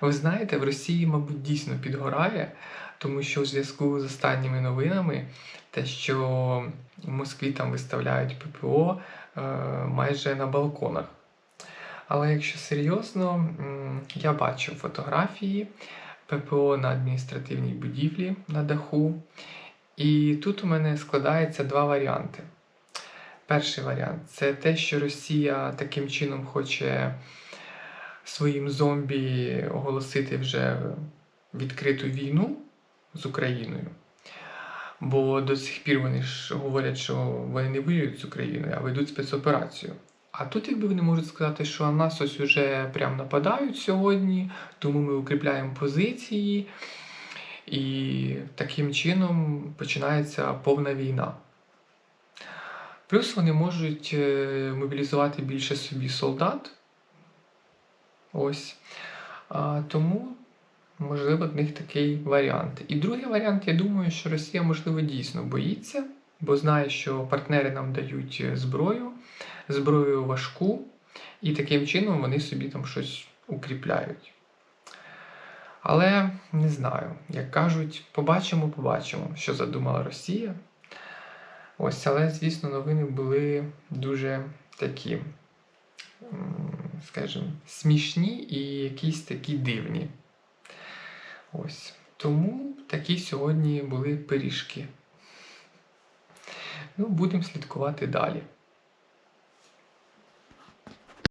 Ви знаєте, в Росії, мабуть, дійсно підгорає, тому що у зв'язку з останніми новинами, те, що в Москві там виставляють ППО е, майже на балконах. Але якщо серйозно, я бачив фотографії ППО на адміністративній будівлі на даху. І тут у мене складається два варіанти. Перший варіант це те, що Росія таким чином хоче своїм зомбі оголосити вже відкриту війну з Україною. Бо до сих пір вони ж говорять, що вони не воюють з Україною, а ведуть спецоперацію. А тут, якби вони можуть сказати, що на нас ось уже прям нападають сьогодні, тому ми укріпляємо позиції, і таким чином починається повна війна. Плюс вони можуть е, мобілізувати більше собі солдат. Ось. А, тому, можливо, в них такий варіант. І другий варіант, я думаю, що Росія, можливо, дійсно боїться, бо знає, що партнери нам дають зброю, зброю важку, і таким чином вони собі там щось укріпляють. Але не знаю, як кажуть, побачимо, побачимо, що задумала Росія. Ось, але, звісно, новини були дуже такі, скажімо, смішні і якісь такі дивні. Ось. Тому такі сьогодні були пиріжки. Ну, будемо слідкувати далі.